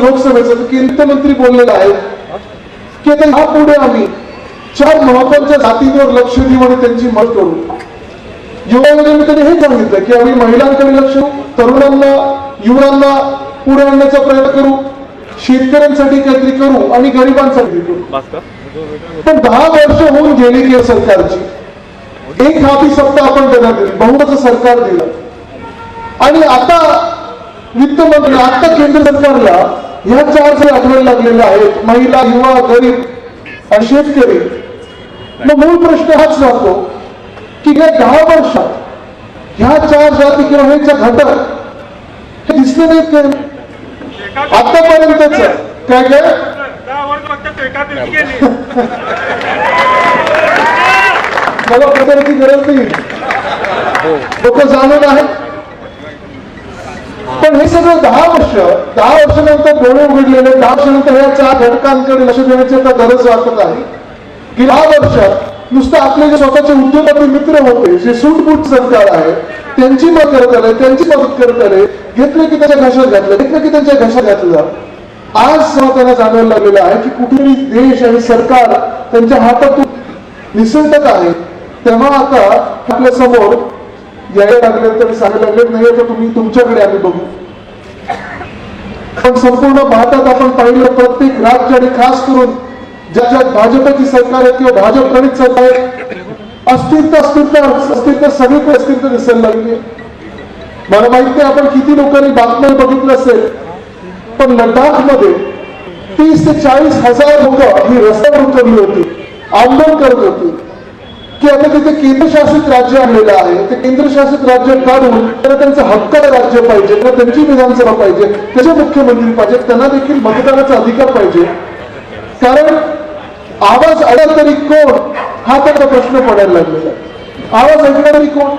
लोकसभेचं केंद्रीय मंत्री बोललेला आहे की आता यापुढे आम्ही चार महत्त्वाच्या जातींवर लक्ष देऊ आणि त्यांची मत करू. युवामध्ये मी त्यांनी हे सांगितलं की आम्ही महिलांकडे लक्ष तरुणांना युवरांना पुढे आणण्याचा प्रयत्न करू शेतकऱ्यांसाठी काहीतरी करू आणि गरिबांसाठी करू. पण दहा वर्ष होऊन गेली केंद्र सरकारची. एक हाती सत्ता आपण त्यांना दिली बहुमत सरकार दिलं. आणि आता वित्तमंत्री आता केंद्र सरकारला ह्या चार जे आठवण लागलेल्या आहेत महिला युवा गरीब आणि शेतकरी. मग मूळ प्रश्न हाच राहतो की गेल्या दहा वर्षात ह्या चार जाती किंवा हे घटक हे दिसले नाहीत काय आतापर्यंतच. काय काय? मला प्रचाराची गरज नाही. लोक जाणून आहेत. सगळं दहा वर्ष दहा वर्षानंतर डोळे उघडलेले दहा वर्षानंतर या चार घटकांकडे लक्ष देण्याची आता गरज वाटत आहे. की दहा वर्ष नुसतं आपले जे स्वतःचे उद्योगातील मित्र होते जे सूटबूट सरकार आहे त्यांची मदत करत आले त्यांची मदत करत आले घेतलं की त्याच्या घशात घातलं घेतलं की त्यांच्या घशात घातलं. आज जेव्हा त्यांना जाणवायला लागलेलं आहे की कुठेही देश आणि सरकार त्यांच्या हातातून निसटत आहे. तेव्हा आता आपल्यासमोर यायला लागले तर सांगायला लागले नाही तर तुम्ही तुमच्याकडे आम्ही बघू. पण संपूर्ण भारतात आपण पाहिलं प्रत्येक राज्य आणि खास करून ज्याच्यात भाजपची सरकार आहे किंवा भाजप प्रणित सरकार आहे अस्थिरता अस्थिरता अस्थिरता सगळीकडे अस्थिरता दिसायला लागली मला माहीत नाही आपण किती लोकांनी बातम्या बघितलं असेल पण लडाखमध्ये तीस ते चाळीस हजार लोक ही रस्त्यावर उतरली होती आंदोलन करत होती. की आता तिथे केंद्रशासित राज्य आणलेलं आहे ते केंद्रशासित राज्य काढून त्यांना त्यांचं हक्काला राज्य पाहिजे किंवा त्यांची विधानसभा पाहिजे त्याचे मुख्यमंत्री पाहिजे त्यांना देखील मतदानाचा अधिकार पाहिजे. कारण आवाज आला तरी कोण? हा त्यांचा प्रश्न पडायला लागलेला आहे. आवाज तरी कोण?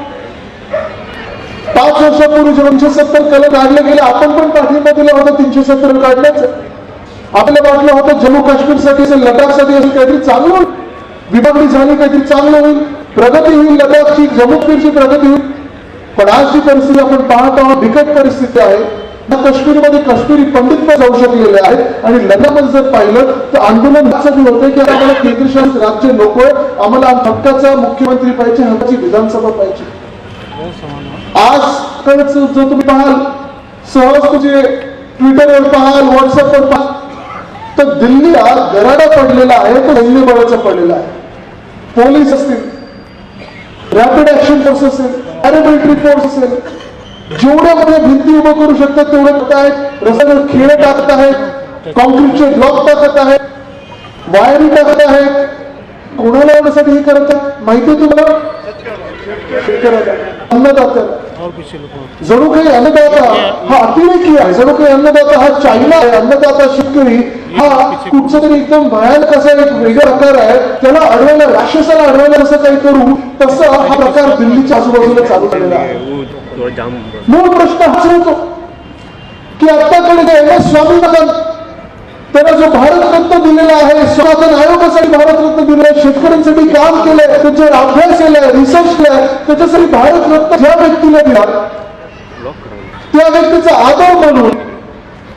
पाच वर्षापूर्वी दोनशे सत्तर कलम काढले गेले आपण पण पाठिंबा दिला होता तीनशे सत्तर काढल्याच आपल्याला वाटलं होतं जम्मू काश्मीरसाठी असेल लडाखसाठी असेल काहीतरी चांगलं होईल विभागणी झाली काहीतरी चांगलं होईल? प्रगती होईल लडाखची जम्मू काश्मीरची प्रगती होईल. पण आजची परिस्थिती आपण पाहत आहोत बिकट परिस्थिती आहे. काश्मीरमध्ये काश्मीरी पंडित पण जाऊ शकलेले आहेत. आणि लडाखमध्ये जर पाहिलं तर आंदोलन असं की आम्हाला केंद्रशासित राज्य नकोय आम्हाला हक्काचा मुख्यमंत्री पाहिजे हक्काची विधानसभा पाहिजे. आज कडच जो तुम्ही पाहाल सहज तुझे ट्विटरवर पाहाल व्हॉट्सअपवर पाहाल तर दिल्ली आज गराडा पडलेला आहे तो सैन्य बळाचा पडलेला आहे. पोलीस असतील रॅपिड ऍक्शन फोर्स असेल पॅरामिलिटरी फोर्स असेल जेवढ्या मध्ये भिंती उभं करू शकतात तेवढं करत आहेत. रस्त्यावर खेळ टाकत आहेत कॉन्क्रीटचे ब्लॉक टाकत आहेत वायरी टाकत आहेत. कोणाला एवढ्यासाठी हे करत आहेत माहिती आहे तुम्हाला? अन्नदाता। जणू काही अन्नदाता हा अतिरेकी आहे जणू काही अन्नदाता हा चायना आहे. अन्नदाता शेतकरी हा कुठचा तरी एकदम भयानक असा एक वेगळा प्रकार आहे. त्याला अडवायला राक्षसाला अडवायला असं काही करू तसा हा प्रकार दिल्लीच्या आजूबाजूला चालू झालेला आहे. मूळ प्रश्न हाच होतो की आताकडे एम एस स्वामीनाथन त्याला जो भारतरत्न दिलेला आहे स्वातन आयोगासाठी भारतरत्न दिलेला आहे शेतकऱ्यांसाठी काम केलंय त्यांच्यावर अभ्यास केलाय रिसर्च केलाय भारतरत्न ज्या व्यक्तीला दिला त्या व्यक्तीचा आदर म्हणून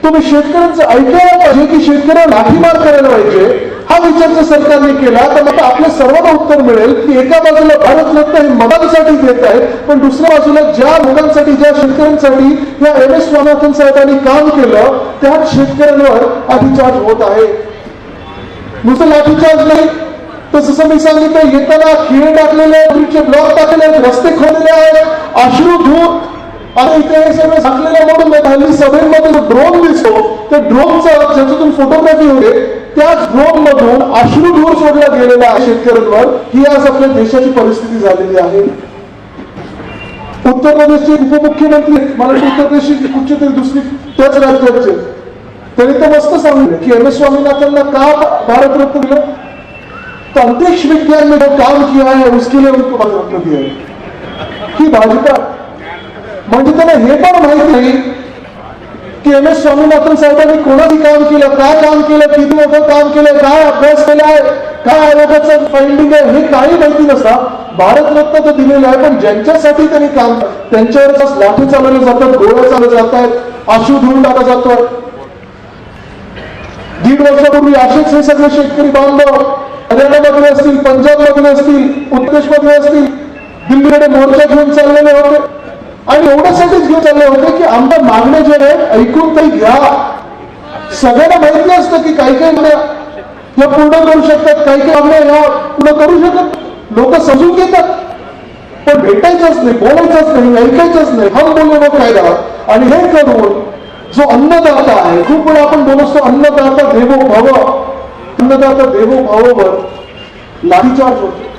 तुम्ही शेतकऱ्यांचं ऐकायला पाहिजे की शेतकऱ्यांना लाठीमार करायला पाहिजे. हा विचार जर सरकारने केला तर मग आपल्या सर्वांना उत्तर मिळेल की एका बाजूला भारतरत्न हे मतांसाठी देत आहे पण दुसऱ्या बाजूला ज्या लोकांसाठी ज्या शेतकऱ्यांसाठी या एम एस स्वामीनाथन साहेबांनी काम केलं त्याच शेतकऱ्यांवर लाठीचार्ज होत आहे. नुसतं लाठीचार्ज नाही तर जसं मी सांगितलं येताना खिळे टाकलेले आहेत ब्लॉक टाकलेले आहेत रस्ते खोदले आहेत. अश्रू धूर आणि इथे हे सगळं झाकलेलं म्हणून हल्ली सभेमध्ये जो ड्रोन दिसतो. त्या ड्रोनचा ज्याच्यातून फोटोग्राफी होते त्याच ड्रोन मधून अश्रू धूर सोडला गेलेला आहे शेतकऱ्यांवर. ही आज आपल्या देशाची परिस्थिती झालेली आहे. उत्तर प्रदेशचे उपमुख्यमंत्री मला उत्तर प्रदेशची कुठची तरी दुसरी त्याच राज्याचे. त्यांनी तर मस्त सांगितलं की एम एस स्वामीनाथांना का भारतरत्न दिलं? तो अंतरिक्ष विज्ञान में जो काम किया है उसके लिए उनको भारतरत्न दिया है। ही भाजपा म्हणजे त्यांना हे पण माहीत नाही की एम एस स्वामीनाथन साहेबांनी कोणाची काम केलं काय काम केलं किती लोक काम केलं काय अभ्यास केलाय काय आयोगाचं फाइंडिंग आहे हे काही माहिती नसता। भारतरत्न तर दिलेलं आहे पण ज्यांच्यासाठी त्यांनी काम त्यांच्यावर लाठी चालवले जातात गोळ्या चालवल्या जात आहेत आशू धुवून टाकला जातोय दीड वर्षापूर्वी असेच हे सगळे शेतकरी बांधव असतील पंजाबमधले असतील उत्तरमध्ये असतील दिल्लीकडे मोर्चा घेऊन चाललेले होते. आणि एवढ्यासाठीच घेऊन चालले होते की आमच्या मागण्या जे आहेत ऐकून तरी घ्या. सगळ्यांना माहिती असतं की काही काही या पूर्ण करू शकतात काही काही मागण्या या पूर्ण करू शकत लोक समजून घेतात. पण भेटायचंच नाही बोलायचंच नाही ऐकायचंच नाही. हम बोलले मग कायदा आणि हे करून जो अन्नदाता आहे खूप वेळा आपण बोलतो अन्नदाता देवो भव. अन्नदाता देवो भाववर लाठीचार्ज होतो